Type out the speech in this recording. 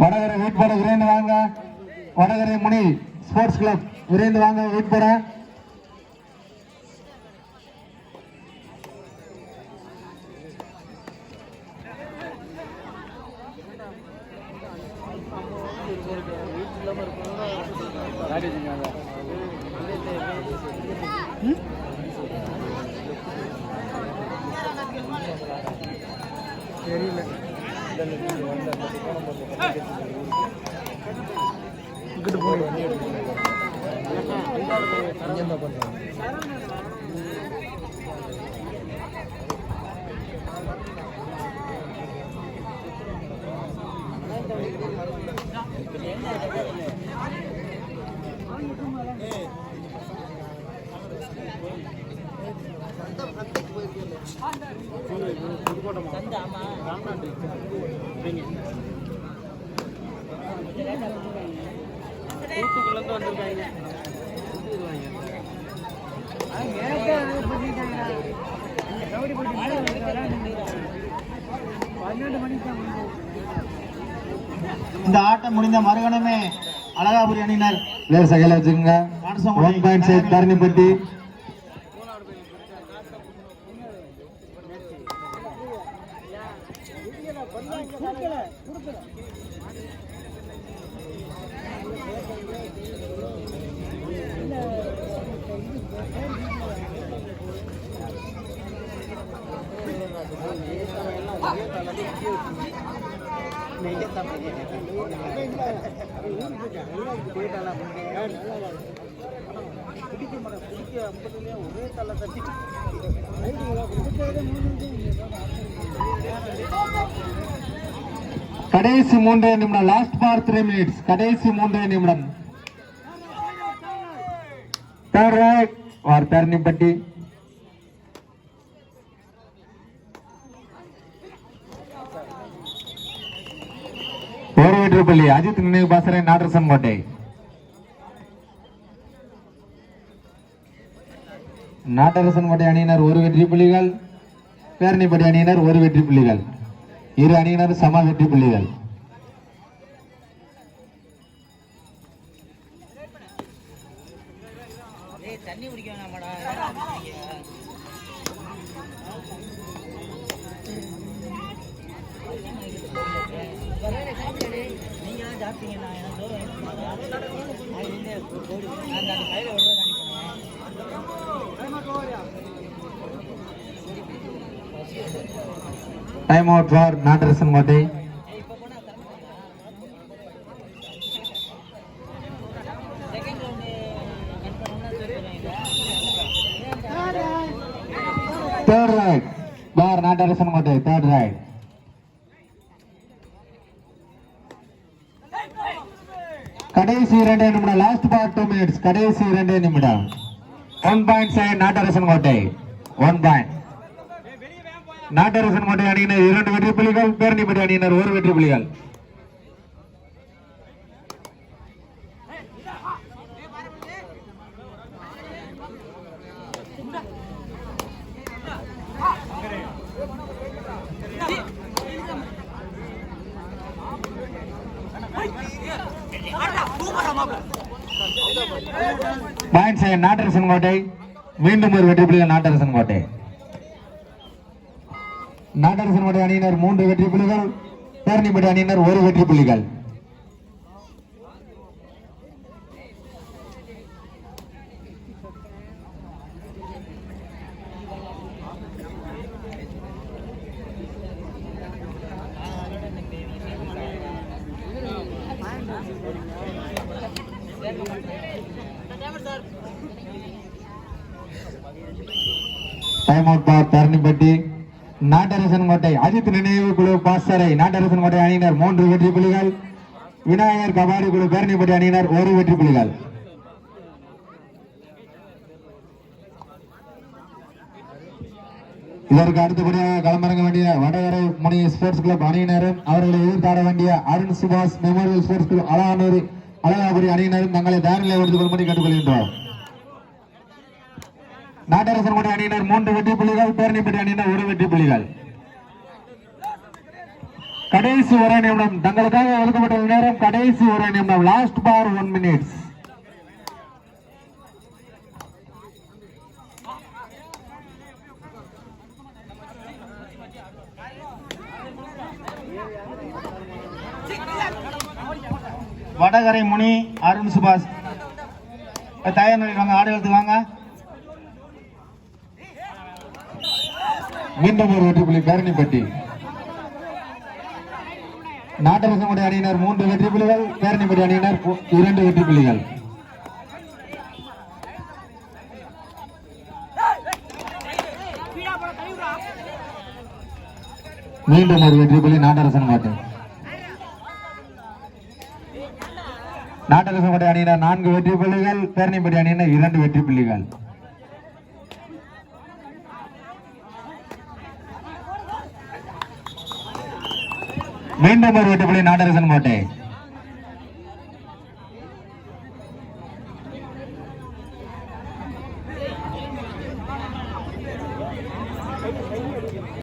வடகரை wait போட விரைந்து வாங்க. வடகரை முனி ஸ்போர்ட்ஸ் கிளப் விரைந்து வாங்க வெயிட் போட. இங்கிட்டு போய் என்ன பண்ணுறாங்க அந்த இந்த ஆட்டம் முடிந்த மறுகணமே அழகாபுரி அணியினர் பிளேயர் சகையில வச்சுக்கோங்க ஒன் பாயிண்ட் சைட் தரணிப்பட்டி கடைசி மூன்றே நிமிடம் லாஸ்ட் பார் த்ரீ மினிட்ஸ் கடைசி மூன்றே நிமிடம். தேர்ட் ரைட் திருப்பள்ளி அஜித் நினைவு பாசறை நாட்டரசன் கோட்டை. நாட்டரசன் கோட்டை அணியினர் ஒரு வெற்றி புள்ளிகள் பேரணிப்பட்டி அணியினர் ஒரு வெற்றி புள்ளிகள். இரு அணியினர் சம வெற்றி புள்ளிகள். தண்ணி குடிக்க வேணாமாடா. நீங்க நான் எனக்கு அந்த கையில் விட டைம் அவுட் ஃபார் நாட்டரசன் கோட்டை தேர்ட் ரைட் பார் நாட்டரசன் கோட்டை தேர்ட் ரைட் கடைசி இரண்டே நிமிடம் லாஸ்ட் பார் டூ மினிட்ஸ் கடைசி இரண்டே நிமிடம். ஒன் பாயிண்ட் சைட் நாட்டரசன் கோட்டை. ஒன் பாயிண்ட் நாட்டரசன் கோட்டை அணியினர் இரண்டு வெற்றி புலிகள் பேரணி பட்டி அணியினர் ஒரு வெற்றி புள்ளிகள் பாயிண்ட் செய்ய நாட்டரசன் கோட்டை. மீண்டும் ஒரு வெற்றி புள்ளிகள் நாட்டரசன் கோட்டை. நாட்டரசன் கோட்டை அணியினர் மூன்று வெற்றி புள்ளிகள் பேரணிப்பட்டி அணியினர் ஒரு வெற்றி புள்ளிகள் time out for Tharanipatti Nattarasankottai Ajith நினைவு குழு பாசறை நாட்டரசன் கோட்டை அணியினர் மூன்று வெற்றி புலிகள் விநாயகர் கபாடி குழு பேரணிப்பட்டி அணியினர் ஒரு வெற்றி புலிகள். இதற்கு அடுத்தபடியாக களமிறங்க வேண்டிய வடகரை முனி ஸ்போர்ட்ஸ் கிளப் அணியினரும் அவர்களை எதிர்த்தாட வேண்டிய அருண் சுபாஷ் memorial sports club Alaganur Alagapuri அணியினரும் தங்களை தயாரிலை எடுத்துக் கொள்ளும்படி கேட்டுக்கொள்கின்றோம். நாட்டரசன் கோட்டை அணியினர் மூன்று வெற்றி புள்ளிகள் பேரணிப்பட்டி அணியினர் ஒரு வெற்றி புள்ளிகள். கடைசி ஒரு நிமிடம் தங்களுக்காக ஒதுக்கப்பட்ட நேரம் கடைசி ஒரு நிமிடம் last for one minutes Vadakarai Muni Arun சுபாஷ். தயார் நிலையில் வாங்க ஆடு எடுத்து வாங்க. மீண்டும் ஒரு வெற்றி புள்ளி பேரணிப்பட்டி நாட்டரசனுடைய அணியினர் மூன்று வெற்றி புள்ளிகள் பேரணிப்பட்டி அணியினர் இரண்டு வெற்றி புள்ளிகள் மீண்டும் ஒரு வெற்றி புள்ளி நாட்டரசன் மாட்டேன் நாட்டரசன் கோட்டை அணியினர் நான்கு வெற்றி புள்ளிகள் பேரணிப்படி அணியினர் இரண்டு வெற்றி புள்ளிகள். மீண்டும் ஒரு வெற்றி புள்ளி நாட்டரசன் கோட்டை.